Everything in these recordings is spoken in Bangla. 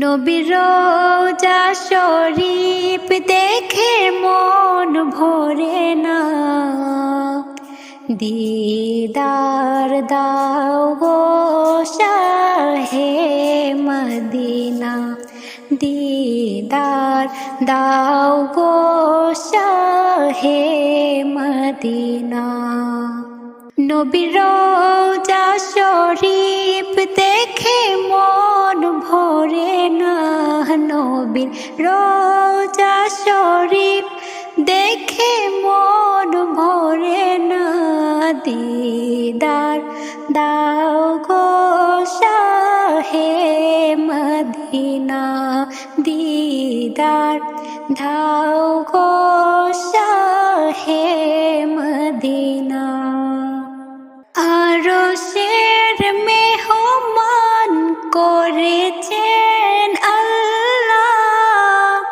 নবীর শরীফ দেখে মন ভরে না। দিদার দাও গো শাহে মদিনা। দিদার দাও গো শাহে মদিনা। নবীর দিদার, দাও গো শাহে মদিনা। দিদার, দাও গো শাহে মদিনা। আরও শের মেহমান করেছেন আল্লাহ।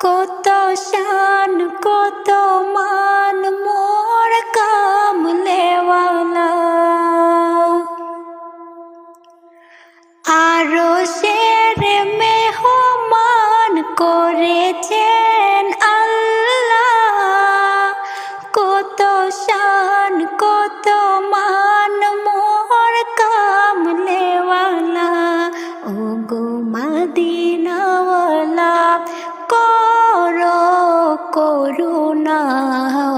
কত শান, কত মান করেছেন আল্লাহ। কত শান, কত মান, মোর কামলেওয়ালা। ও গো মদিনাওয়ালা, করো করুণা। ও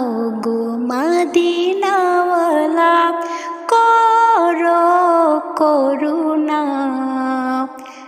গো মদিনাওয়ালা, করো করুণা।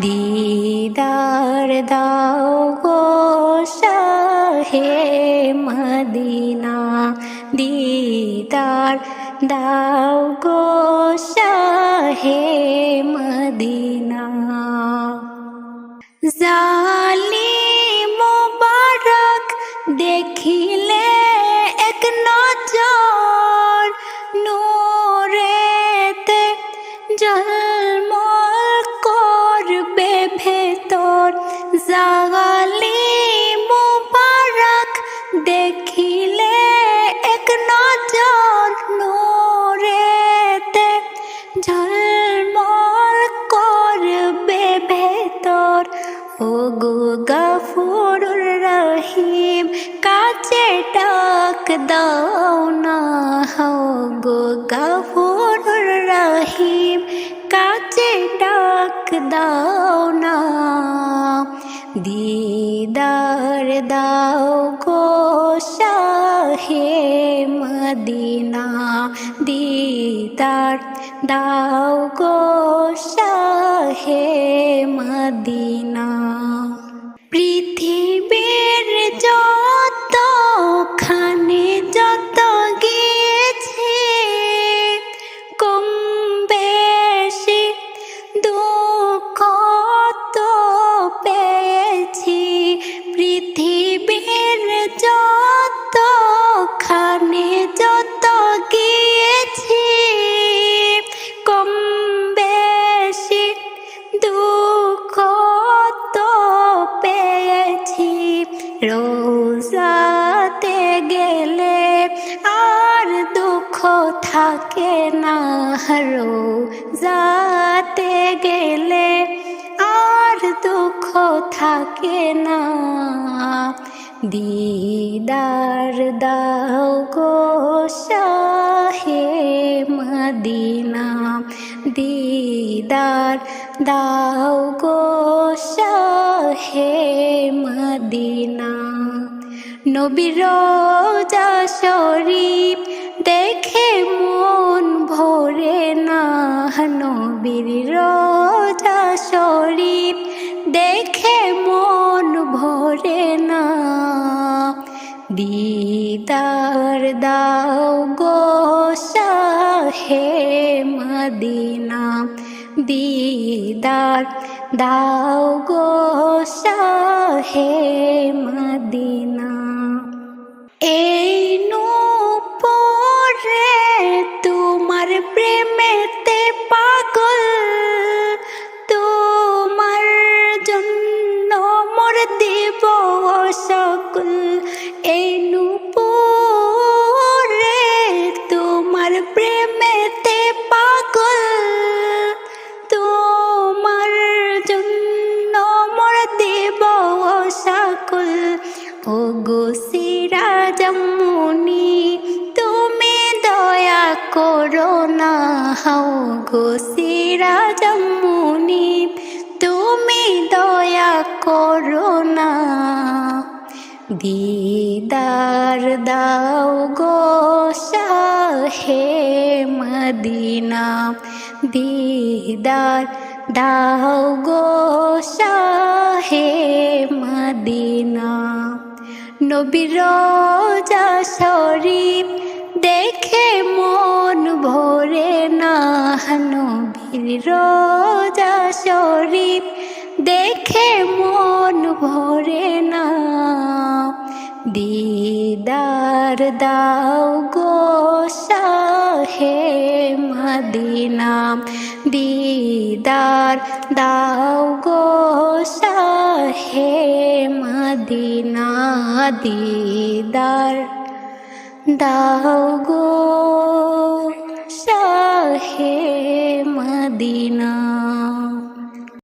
দিদার দাও গো শাহে মদিনা। দিদার দাও গো শাহে মদিনা। জালি মোবারক দেখিলে জাগালি মোবারক, দেখিলে এক নজর নূরেতে। ঝলমল করবে ভেতর, ও গো গফুরুর রহিম, কাছে ডাক দাও না, ও গো গফুরুর রহিম, কাছে ডাক দাও মদিনা দিদার দাও গো শাহে মদিনা। পৃথিবীর যত রোজাতে গেলে আর দুঃখ থাকে না। দিদার দাও গো শাহে মদিনা। দিদার দাও গো শাহে মদিনা। নবীর শরীফ দিদার দাও গো শাহে মদিনা। দিদার দাও গো শাহে মদিনা। এই পরে তোমার প্রেমেতে পাগল। তোমার জন্য মোর দেব সকল হাও গো সিরাজমুনি তুমি দয়া করো না। দিদার দাও গো শাহে মদিনা, দিদার দাও গো শাহে মদিনা। নবীর শরীফ দেখে না নবীর রোজা শরীফ দেখে মন ভরে না। দিদার দাও গো শাহে মদিনা। দিদার দাও গো শাহে মদিনা। দিদার দাও গো শাহে মদিনা।